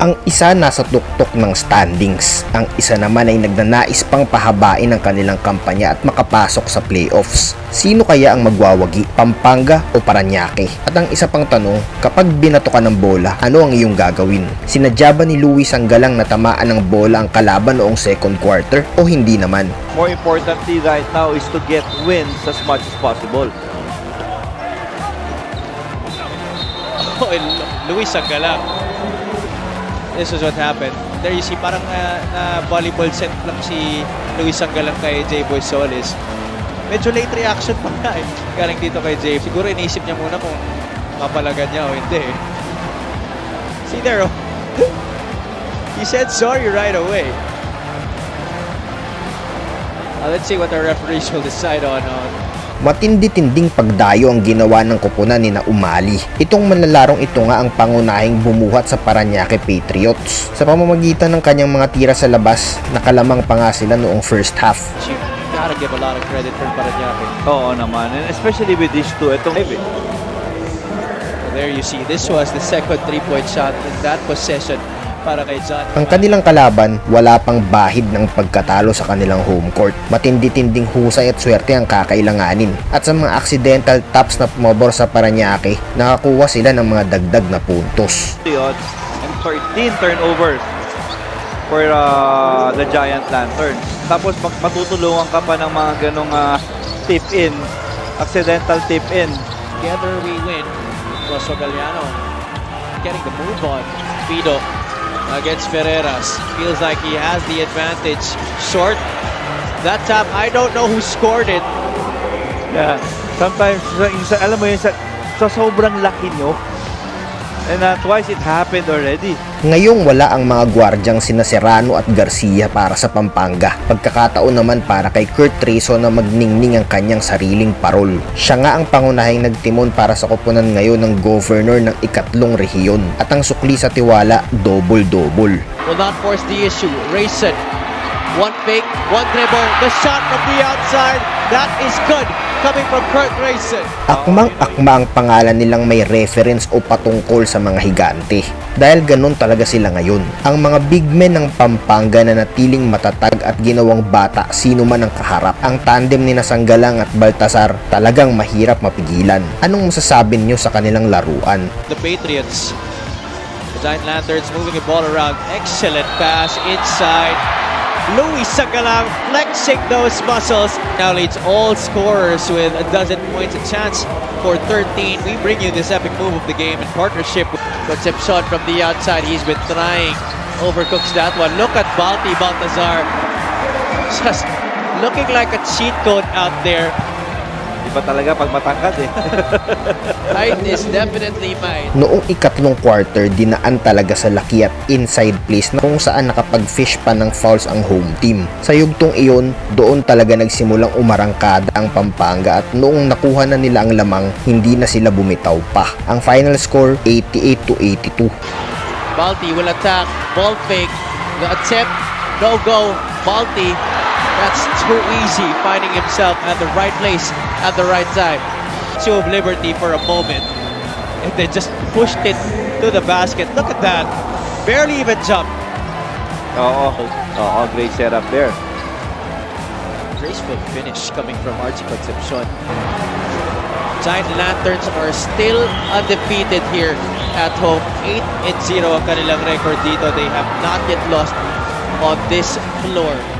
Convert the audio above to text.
Ang isa nasa tuktok ng standings, ang isa naman ay nagnanais pang pahabain ang kanilang kampanya at makapasok sa playoffs. Sino kaya ang magwawagi, Pampanga o Paranaque? At ang isa pang tanong, kapag binato ka ng bola, ano ang iyong gagawin? Sinadya ba ni Luis ang galang na tamaan ng bola ang kalaban noong second quarter o hindi naman? More importantly right now is to get wins as much as possible. Oh, Luis ang galang. This is what happened. There you see, parang uh, na volleyball set lang si Luis ang galang kay J. Boy Solis. Medyo late reaction pa nga eh. Galing dito kay Jay. Siguro iniisip niya muna kung mapalagan niya o hindi eh. See there, oh. He said sorry right away. Uh, let's see what the referees will decide on. on Matindi-tinding pagdayo ang ginawa ng kupunan ni na Umali. Itong manlalarong ito nga ang pangunahing bumuhat sa Paranaque Patriots. Sa pamamagitan ng kanyang mga tira sa labas, nakalamang pa nga sila noong first half. you gotta give a lot of credit for Paranaque. Oo naman. And especially with these two. Itong Well, there you see, this was the second three-point shot in that possession para kay John. Ang kanilang kalaban, wala pang bahid ng pagkatalo sa kanilang home court. Matindi-tinding husay at swerte ang kakailanganin. At sa mga accidental taps na pumabor sa Paranaque, nakakuha sila ng mga dagdag na puntos. and 13 turnovers for uh, the Giant Lantern. Tapos matutulungan ka pa ng mga ganong uh, tip in, accidental tip in. Together we win. Rosso Galliano getting the move on. Fido against Ferreras. Feels like he has the advantage. Short. That tap, I don't know who scored it. Yeah. Sometimes, sa, alam mo yun, sa, sa sobrang laki nyo, and uh, twice it happened already. Ngayong wala ang mga gwardyang sina Serrano at Garcia para sa Pampanga. Pagkakataon naman para kay Kurt Traso na magningning ang kanyang sariling parol. Siya nga ang pangunahing nagtimon para sa koponan ngayon ng governor ng ikatlong rehiyon. At ang sukli sa tiwala, double-double. Will not force the issue. Rayson. One fake, one dribble. The shot from the outside. That is good. Coming from Kurt Rayson. Akmang-akma ang pangalan nilang may reference o patungkol sa mga higante. Dahil ganun talaga sila ngayon. Ang mga big men ng Pampanga na natiling matatag at ginawang bata sino man ang kaharap. Ang tandem ni Nasanggalang at Baltasar talagang mahirap mapigilan. Anong masasabi niyo sa kanilang laruan? The Patriots. The Giant Lanterns moving the ball around. Excellent pass inside. Luis Sagalang flexing those muscles. Now leads all scorers with a dozen points a chance for 13. We bring you this epic move of the game in partnership with Concepcion from the outside. He's been trying. Overcooks that one. Look at Balti Baltazar. Just looking like a cheat code out there. Iba talaga pag matangkad eh. Height is definitely mine. Noong ikatlong quarter, dinaan talaga sa laki at inside place na kung saan nakapag-fish pa ng fouls ang home team. Sa yugtong iyon, doon talaga nagsimulang umarangkada ang Pampanga at noong nakuha na nila ang lamang, hindi na sila bumitaw pa. Ang final score, 88 to 82. Balti will attack. Ball fake. The attempt. No go. Balti. That's too easy. Finding himself at the right place at the right time. Show of liberty for a moment. And then just pushed it to the basket. Look at that. Barely even jumped. Oo. Oo, great setup there. Graceful finish coming from Archie Concepcion. Giant Lanterns are still undefeated here at home. 8 and 0 ang kanilang record dito. They have not yet lost on this floor.